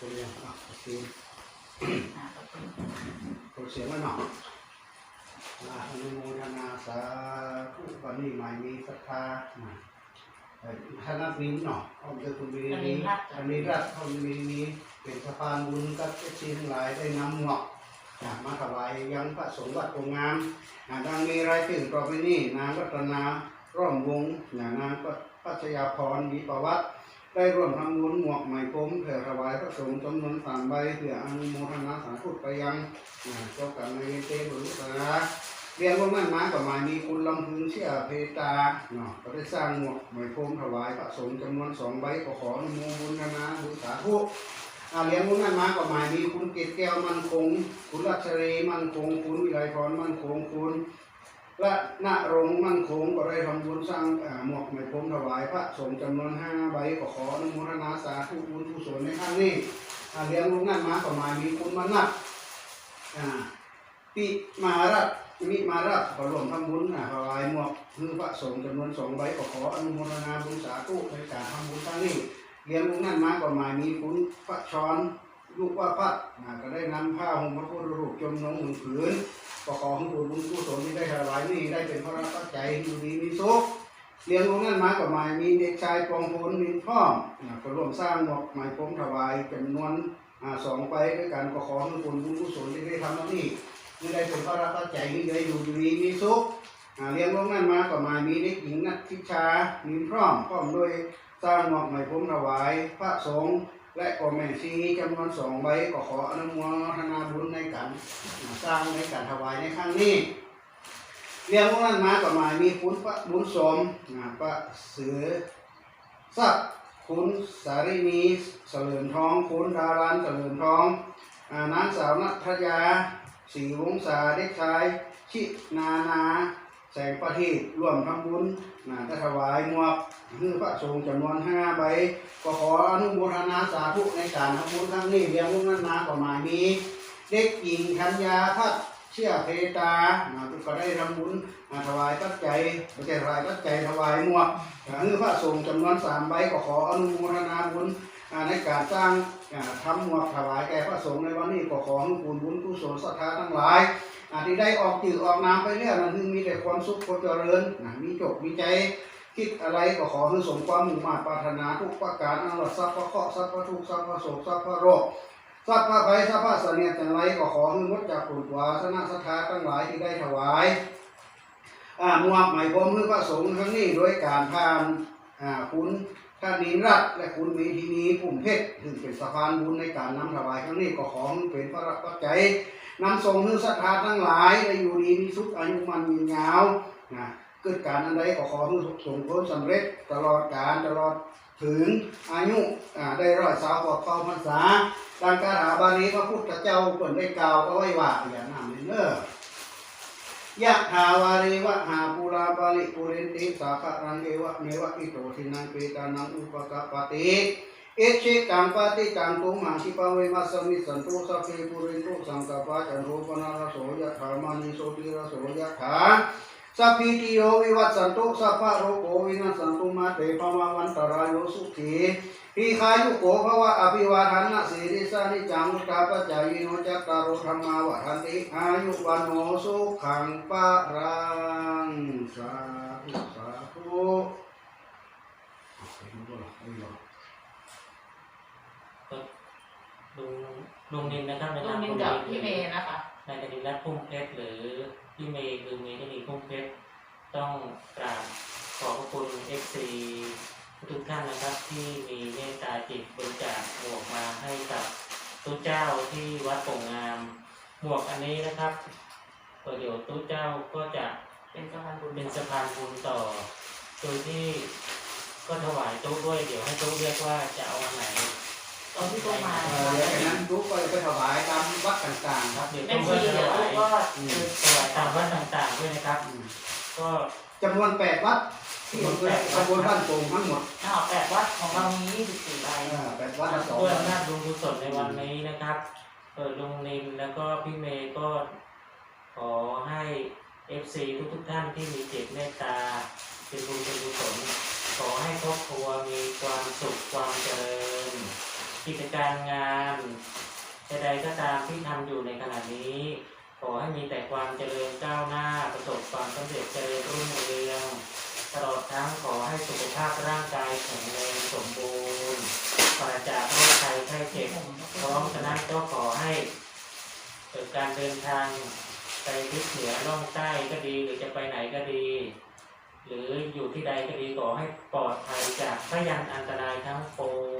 คนเดียวอะโอเคอ่าขอบคุณกดเสียงไว้หน่อยอ่าอนุโมทนาสาธุวันนี้หมามีศรัทธาอ่าเอ่อท่านนักบินเนาะเอาเจอคุณบินนี้อันนี้รัฐเขามีนี้เป็นสะพานบุญกับเอฟซีทั้งหลายได้นำเหงาะอ่ามาถวายยังพระสงฆ์วัดโพงงามอ่าดังมีรายชื่อต่อไปนี้นางรัตนาร่อมวงศ์อ่านางปัชยาพรมีประวัติ ได้ร่วมทำบุญหมวกไหมพรมเผื่อถวายพระสงฆ์จำนวนสามใบเพื่ออนุโมทนาสาธุไปยังเจ้ากรรมนายเวรบุรุษาเรียนว่ามั่นมากับหมามีคุณลำพึงเชื่อเพตาเนาะก็ได้สร้างหมวกไหมพรมถวายพระสงฆ์จำนวนสองใบก็ขออนุโมทนาบุญสาธุอาเรียนว่ามั่นมากับหมายมีคุณเกศแก้วมันคง คุณรัชเรมันคง คุณวิไลพรมันคง คุณ และณรงมั่นคงก็ได้ทำบุญสร้างหมวกไหมพรมถวายพระสงฆ์จำนวนห้าใบก็ขออนุโมทนาสาธุบุญกุศลในครั้งนี้เลี้ยงลูกนั่นมาประมาณมีคุณมานัดปิมารัตมิมารัตก็รวมทำบุญถวายหมวกคือพระสงฆ์จำนวนสองใบก็ขออนุโมทนาบุญสาธุในการทำบุญครั้งนี้เลี้ยงลูกนั่นมาประมาณมีคุณพระชรลูกว่าพัดอ่าก็ได้นำผ้าห่มพระพุทธรูปจมลงหนึ่งผืน ก็ขอให้บุญบุญกุศลที่ได้ถวายนี่ได้เป็นพระรัตนใจอยู่ดีมีสุขเลี้ยงลงนั่นมากับหมายมีเด็กชายปองพลมินพ่อมอ่าก็ร่วมสร้างหมอกหมายพรมถวายจำนวนสองไปด้วยกันก็ขอให้บุญบุญกุศลที่ได้ทำแล้วนี่นี่ได้เป็นพระรัตนใจนี่ได้อยู่ดีมีสุขเลี้ยงลงนั่นมากับหมายมีเด็กหญิงนัทธิชามินพร้อมพร้อมด้วยสร้างหมอกหมายพรมถวายพระสงฆ์ และก็แม่ชีจำนวนสองใบก็ขออนุโมทนาบุญในการสร้างในการถวายในครั้งนี้เรียกว่านมาประมามีคุณพระบุญสมนะพระเสือสักคุณสารินีเสลิมทอง คุณดารันเสลิมทองอานางสาวนัทยาศรีวงศาเด็กชาย ชินานา แสงประทีปร่วมทำบุญนะจะถวายหมวกคือพระสงฆ์จำนวนห้าใบ ก็ขออนุโมทนาสาธุในการทำบุญครั้งนี้เรียงว่านั้นาประมาณนี้ เด็กหญิงธัญญาพัฒเชื่อเพตานะก็ได้ทำบุญมาถวายปัจจัยปัจจัยถวายปัจจัยถวายหมวกคือพระสงฆ์จำนวนสามใบก็ขออนุโมทนาบุญในการสร้างทำหมวกถวายแก่พระสงฆ์ในวันนี้ก็ขอให้บุญบุญกุศลศรัทธาทั้งหลาย ที่ได้ออกจืดออกน้ำไปเนี่อยนั่นคือมีแต่ความสุขความเจริญนะมีจบมีใจคิดอะไรก็ขอให้สมความมุ่งมั่นปรารถนาทุกประการอันว่าทรัพย์พระเคราะห์ทรัพย์พระทุกข์ทรัพย์พระโศกทรัพย์พระโรคสัพพะไปสัพพะเสนียจังไรก็ขอให้งดจากผลวาสนาสถาทั้งหลายที่ได้ถวายอ่ามวกหมายพรมเพื่อพระสงฆ์ทั้งนี้โดยการพานอ่าคุณท่านนินรัตและคุณมีทีนี้ปุ่มเพชรถึงเป็นสะพานบุญในการนำถวายครั้งนี้ก็ขอให้เป็นพระรัตนใจ นำส่งให้ศรัทธาทั้งหลายได้อยู่ดีมีสุขอายุมันยืนยาวนะเกิดการอันใดก็ขอให้สมผลสำเร็จตลอดกาลตลอดถึงอายุได้ร้อยสาวกว่าเก้าพรรษาการคาถาบาลีพระพุทธเจ้าเปิดได้กล่าวเอาไว้ว่าอย่านั้นเลยเนอะยะถาวาริวะหาปุราปาริปุเรนติสาคารังเอวะเนวะอิโตทินังเปตานังอุปกปปติ 一切感发地感中满地方位嘛，生命成多少非不能够上高发展多方那个所谓的嘛，你说的那所谓的谈。萨毗提罗维瓦成都萨帕罗国维那成都嘛，地方嘛，万达拉有苏提。毗哈有国法瓦阿毗瓦坦那西里萨里加木达巴加伊诺加达罗他玛瓦坦提哈有万摩苏康巴让山。 ลุงนินนะครับนะลุครังบมินกับพี่เมย์นะคะนายกนินรัตน์พุ่มเพชรหรือพี่เมย์คือเมย์นีพุ่มเพชรต้องกราบขอบพระคุณเอฟซีทุกท่านนะครับที่มีเมตตาจิตบริจาคหมวกมาให้กับตู้เจ้าที่วัดโป่งงาม หมวกอันนี้นะครับก็เดี๋ยวตู้เจ้าก็จะเป็นสะพานบุญเป็นสะพานบุญต่อโดยที่ก็ถวายตู้ด้วยเดี๋ยวให้ตู้เรียกว่าจะเอาอันไหน ตอนที่ต้องมาเออเดี๋ยวจากนั้นทุกก็ไปถวายตามวัดต่างๆครับ เดี๋ยวแม่ตู้ชีก็เดี๋ยวถลูวากยก็ถวายตามวัดต่างๆด้วยนะครับอืมก็จำนวนแปดวัดที่อำเภอตำบลบ้านโป่งทั้งหมดอ้าวแปดวัดของเรามี24ใบเออแปดวัดละสองเพื่อวัดอำนาจบุญกุศลในวันนี้นะครับเปิดลุงนินแล้วก็พี่เมย์ก็ขอให้ FC ทุกๆท่านที่มีจิตเมตตาเป็นบุญเป็นกุศลขอให้ครอบครัวมีความสุขความเจริญ กิจการงานใดๆก็ตามที่ทำอยู่ในขณะนี้ ขอให้มีแต่ความเจริญก้าวหน้าประสบความสำเร็จเจริญรุ่งเรืองตลอดทั้งขอให้สุขภาพร่างกายแข็งแรงสมบูรณ์ปราศจากโรคภัยไข้เจ็บพร้อมฉะนั้นก็ขอให้เกิดการเดินทางไปทิศเหนือล่องใต้ก็ดีหรือจะไปไหนก็ดี หรืออยู่ที่ใดก็ดีขอให้ปลอดภัยจากพยันอันตรายทั้งปวง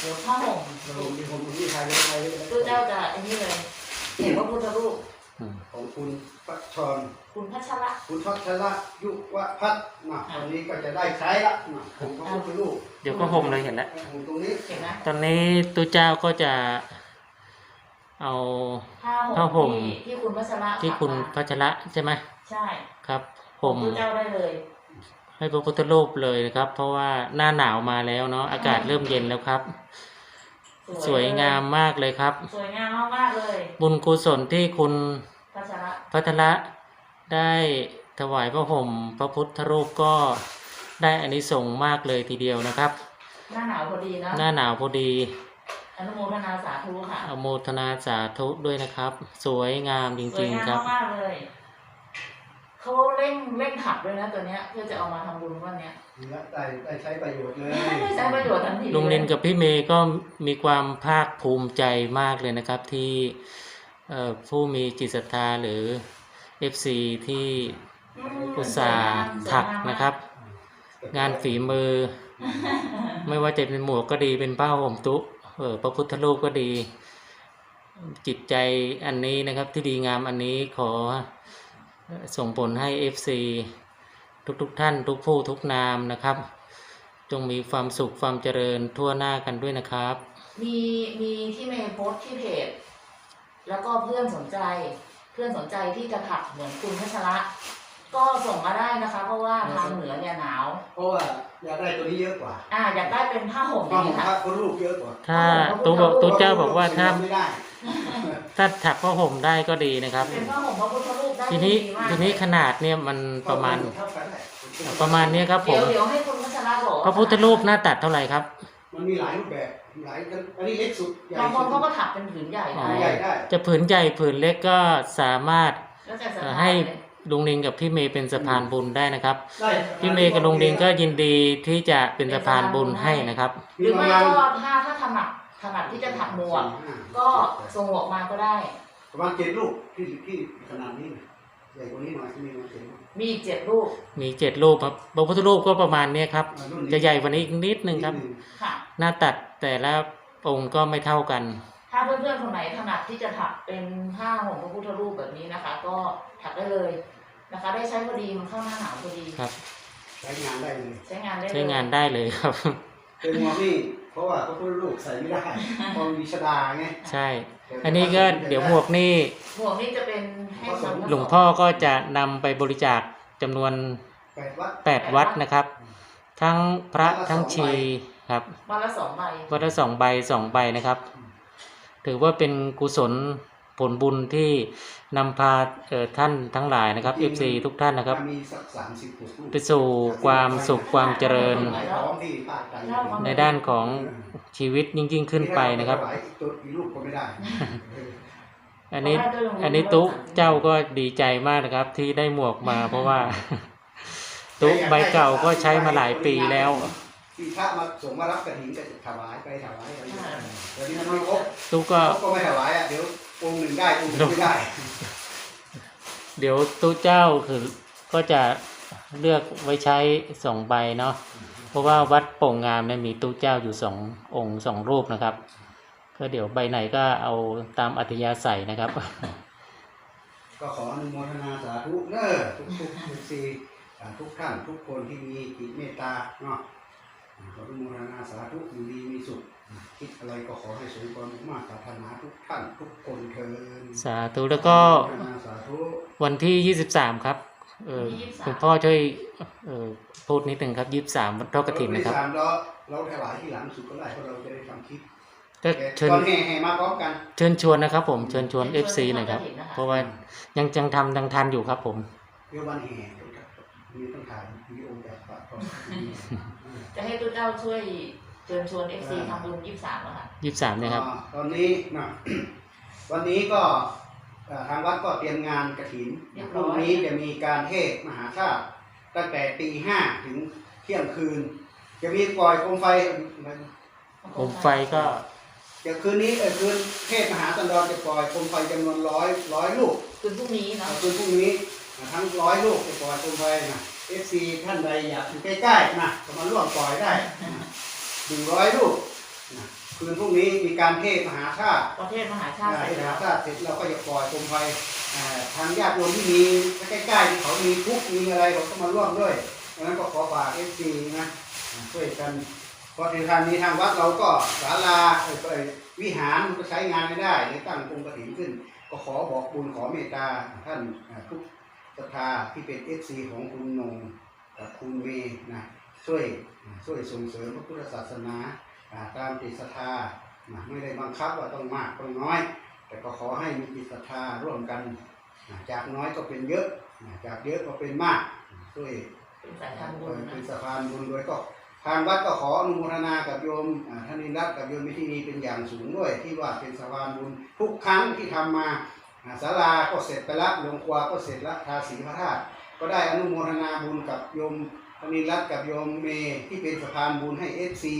เดี๋ยวผ้าห่มเรามีคนที่ไทยเลยไทยเลยตู้เจ้าจะอันนี้เลยเห็นว่าพุทธรูปของคุณพัชรคุณพัชระ คุณพัชระยุวพัฒน์นะวันนี้ก็จะได้ใช้ละนะผมก็พูดลูกเดี๋ยวก็ห่มเลยเห็นแล้วผมตรงนี้เห็นไหมตอนนี้ตุเจ้าก็จะเอาผ้าผ้าห่ห่มมที่ที่คุณพัชระที่คุณฝากมาพัชระใช่ไหมใช่ครับห่มตู้เจ้าได้เลย ให้พระพุทธรูปเลยนะครับ เพราะว่าหน้าหนาวมาแล้วเนาะอากาศเริ่มเย็นแล้วครับ สวยงามมากเลยครับ สวยงามมากๆเลย บุญกุศลที่คุณพัชระพัทระได้ถวายพระห่มพระพุทธรูปก็ได้อานิสงส์มากเลยทีเดียวนะครับ หน้าหนาวพอดีนะหน้าหนาวพอดีอนุโมทนาสาธุค่ะอนุโมทนาสาธุด้วยนะครับ สวยงามจสวริยงงาๆครับมมากๆเลย เขาเร่งเร่งถักด้วยนะตัวเนี้ยเพื่อจะเอามาทำบุญวันเนี้ยและได้ได้ใช้ประโยชน์เลยได้ใช้ประโยชน์ทันทีลุงเรนกับพี่เมย์ก็มีความภาคภูมิใจมากเลยนะครับที่เอ่อผู้มีจิตศรัทธาหรือ FC ที่อืมอุตส่าห์ถักนะครับ งานฝีมือ ไม่ว่าจะเป็นหมวกก็ดีเป็นผ้าห่มตุเออพระพุทธรูปก็ดี จิตใจอันนี้นะครับที่ดีงามอันนี้ขอ ส่งผลให้ FC ทุกๆทท่านทุกผู้ทุกนามนะครับ จงมีความสุขความเจริญทั่วหน้ากันด้วยนะครับ มีมีที่เมย์โพสต์ที่เพจแล้วก็เพื่อนสนใจเพื่อนสนใจที่จะถักเหมือนคุณพัชระก็ส่งมาได้นะคะ เพราะว่าทางเหนือเนี่ยหนาว เพราะว่าอยากได้ตัวนี้เยอะกว่า อ่า อยากได้เป็นผ้าห่มผ้านี้ห่มค่ะ พระรูปเยอะกว่าถ้าตู้บอกตู้เจ้าบอกว่าถ้า ไม่ได้ ถ้าถักผ้าห่มได้ก็ดีนะครับ เป็นผ้าห่มพระพุทธรูปได้ทีนี้ดีมากทีนี้ขนาดเนี่ยมันประมาณเท่ากันแหละประมาณเนี้ยครับผเดี๋ยวมเดี๋ยวให้คุณพัชระบอกพระพุทธรูปหน้าตัดเท่าไหร่ครับ มันมีหลายรูปแบบหลายอันนี้เล็กสุดใหญ่บางคสุนดเขาก็ถักเป็นผืนใหญ่อ๋อ ได้ใหญ่ได้จะผืนใหญ่ผืนเล็กก็สามารถแล้วแต่สเอ่อภาพให้เลยลุงลิงกับพี่เมย์เป็นสะพานบุญได้นะครับ ได้พี่เมย์กับลุงลิงก็ยินดีที่จะเป็นสะพานบุญให้นะครับ หรือไม่ก็ถ้าถ้าถนัด ถนัดที่จะถักหมวก ก็ส่งหมวกมาก็ได้ ประมาณเจ็ดลูกที่ที่ขนาดนี้นะใหญ่กว่านี้หน่อยที่มีมันเจ็ดลูกมีอีกเจ็ดรูปมีเจ็ดรูปครับพระพุทธรูปก็ประมาณเนี้ยครับอ่ารุ่นนี้จะใหญ่กว่านี้อีกนิดนึงครับนิดนึงค่ะ หน้าตัดแต่ละองค์ก็ไม่เท่ากัน ถ้าเพื่อนๆคนไหนถนัดที่จะถักเป็นผ้าห่มพระพุทธรูปแบบนี้นะคะ ก็ถักได้เลยนะคะ ได้ใช้พอดีมันเข้าหน้าหนาวพอดี ครับ ใช้งานได้เลยใช้งานได้เลย ใช้งานได้เลยครับ เป็นหมวกนี่ เพราะว่าพระพุทธรูปใส่ไม่ได้เพราะมีชดาไงใช่ อันนี้ก็เดี๋ยวหมวกนี่หมวกนี่จะเป็นให้สำนักหลวงพ่อก็จะนำไปบริจาคจำนวน แปดวัด8 วัดนะครับ ทั้งพระทั้งชีครับวันละสองใบ วัดละสองใบสองใบนะครับ ถือว่าเป็นกุศล ผลบุญที่นำพาเอ่อท่านทั้งหลายนะครับ FC ทุกท่านนะครับมีสักสามสิบหกรูปไปสู่ความสุขความเจริญหลายท้องที่ภาคกลางในด้านของชีวิตยิ่งยิ่งขึ้นไปนะครับถวายตัวอีกรูปก็ไม่ได้อันนี้อันนี้ตุ๊เจ้าก็ดีใจมากนะครับ ที่ได้หมวกมาเพราะว่า ตุ๊ใบเก่าก็ใช้มาหลายปีแล้วที่พระมาส่งมารับกระถิ่นก็จะถวายไปถวายไปเดี๋ยวนี้มันไม่ครบตุ๊ก็ครบก็ไม่ถวายอะเดี๋ยว องค์หนึ่งได้องค์หนึ่งไม่ได้ เดี๋ยวตุ๊เจ้าคือก็จะเลือกไว้ใช้สองใบเนาะเพราะว่าวัดโป่งงามเนี่ยมีตุ๊เจ้าอยู่สององค์สองรูปนะครับ ก็เดี๋ยวใบไหนก็เอาตามอัธยาศัยนะครับ ก็ขออนุโมทนาสาธุเนอทุกทุกทุกสี่าทุกท่านทุกคนที่มีจิตเมตตาเนาะ ขออนุโมทนาสาธุอยู่ดีมีสุขคิดอะไรก็ขอให้สมความมุ่งมั่นปรารถนาทุกท่านทุกคนเทินสาธุแล้วก็อนุโมทนาสาธุวันที่ยี่สิบสามครับเออคุณพ่อช่วยเออพูดนิดหนึ่งครับยี่สิบสามวันทอดกระถินนะครับเราเราเราถวายที่หลังสุดก็ได้เพราะเราจะได้ทำคลิปก็เชิญตอนแห่แห่มาพร้อมกันเชิญชวนนะครับ ผมเชิญชวน FC หน่อยครับ เพราะว่ายังยังทำยังทันอยู่ครับ ผมเดี๋ยววันแห่ มีต้องถ่ายวิดีโอแบบปะก่อนจะให้ตู้เจ้าช่วยเชิญชวนเอฟซีทำบุญยี่สิบสามแล้วค่ะยี่สิบสามเนี่ยครับอ่าตอนนี้นะวันนี้ก็เอ่อทางวัดก็เตรียมงานกระถินเรียบพร้รุ่องยนี้จะมีการเทศน์มหาชาติตั้งแต่ตีห้าถึงเที่ยงคืน จะมีปล่อยโคมไฟผมไฟก็จะคืนนี้เออคืนเทศน์มหาสันดรจะปล่อยโคมไฟจำนวนร้อยร้อยลูกคืนพรุ่งนี้เนาะคืนพรุ่งนี้นะ ทั้งร้อยลูกจะปล่อยโคมไฟนะเอฟซีท่านใดอยากอยู่ใกล้ๆนะก็มาร่วมปล่อยได้หนึ่งร้อยลูกนะคืนพรุ่งนี้มีการเทศน์มหาชาติประเทศมหาชาติได้เสร็จนะแล้วถ้าเสร็จเราก็จะปล่อยโคมไฟอ่าทางญาติโยมที่มีใกล้ๆที่เขามีทุกข์มีอะไรเราก็มาร่วมด้วยดังนั้นก็ขอฝากเอฟซีนะอ่าช่วยกันเพราะในทางนี้ทางวัดเราก็ศาลาเอ่อเอ่อวิหารมันก็ใช้งานไม่ได้เลยตั้งองค์กฐินขึ้น ก็ขอบอกบุญขอเมตตาท่านอ่าทุก ศรัทธาที่เป็นเอฟซีของคุณนงกับคุณเมย์นะช่วยอ่าช่วยส่งเสริมพระพุทธศาสนาอ่าตามจิตศรัทธานะไม่ได้บังคับว่าต้องมากต้องน้อย แต่ก็ขอให้มีจิตศรัทธาร่วมกันนะจากน้อยก็เป็นเยอะนะจากเยอะก็เป็นมากช่วยเป็นสายทานบุญนะเป็นสะพานบุญโดยก็ทางวัดก็ขออนุโมทนากับโยมอ่าท่านนิรัตน์กับโยมมิทินีเป็นอย่างสูงด้วย ที่ว่าเป็นสะพานบุญทุกครั้งที่ทำมาอ่า ศาลาก็เสร็จไปละลงครัวก็เสร็จละทาสีพระธาตุก็ได้อนุโมทนาบุญกับโยมพนิรัตกับโยมเมย์ที่เป็นสะพานบุญให้เอฟซี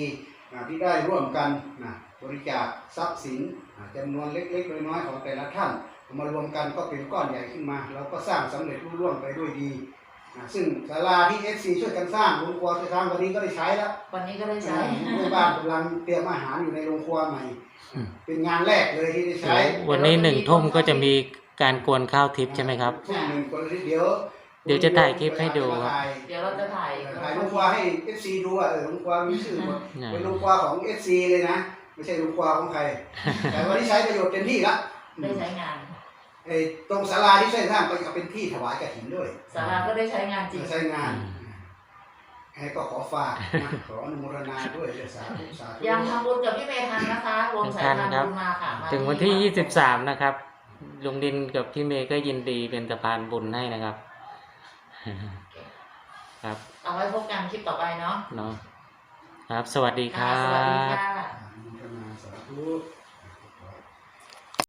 ที่ได้ร่วมกันนะบริจาคทรัพย์สินอ่าจำนวนเล็กๆน้อยๆของแต่ละท่านมารวมกันก็เป็นก้อนใหญ่ขึ้นมา เราก็สร้างสำเร็จรุ่ร่วงไปด้วยดี ซึ่งศาลาที่เอฟซีช่วยกันสร้างโรงครัวช่วยสร้างวันนี้ก็ได้ใช้แล้ววันนี้ก็ได้ใช้เมื่อบ้านกำลังเตรียมอาหารอยู่ในโรงครัวใหม่อืมเป็นงานแรกเลยที่ได้ใช้ วันนี้หนึ่งทุ่มก็จะมีการกวนข้าวทิพย์ใช่ไหมครับทุ่มหนึ่งคนเดี๋ยวเดี๋ยวจะถ่ายคลิปให้ดูครับถ่ายเดี๋ยวเราจะถ่ายถ่ายโรงครัวให้เอฟซีดูว่าเออโรงครัวมีชื่อหมดนะเป็นลูกครัวของเอฟซีเลยนะ ไม่ใช่ลูกครัวของใคร แต่วันนี้ใช้ประโยชน์เต็มที่ละได้ใช้งาน ไอ้ตรงศาลาที่ใช้สร้างก็จะเป็นที่ถวายกฐินด้วยสาราก็ได้ใช้งานจริง ใช้งานให้ก็ขอฝากนะขออนุโมทนาด้วยเดี๋ยวสาธุสาธุยังทำบุญกับพี่เมย์ทันนะคะรวมสายทานบุญมาค่ะมาถึงวันที่ยี่สิบสามนะครับลุงดินกับพี่เมย์ก็ยินดีเป็นสะพานบุญให้นะครับ ครับ เอาไว้พบกันคลิปต่อไปเนาะเนาะครับ สวัสดีคค่ะรัสวัสดีบค่ะอนุโมทนาสาธุ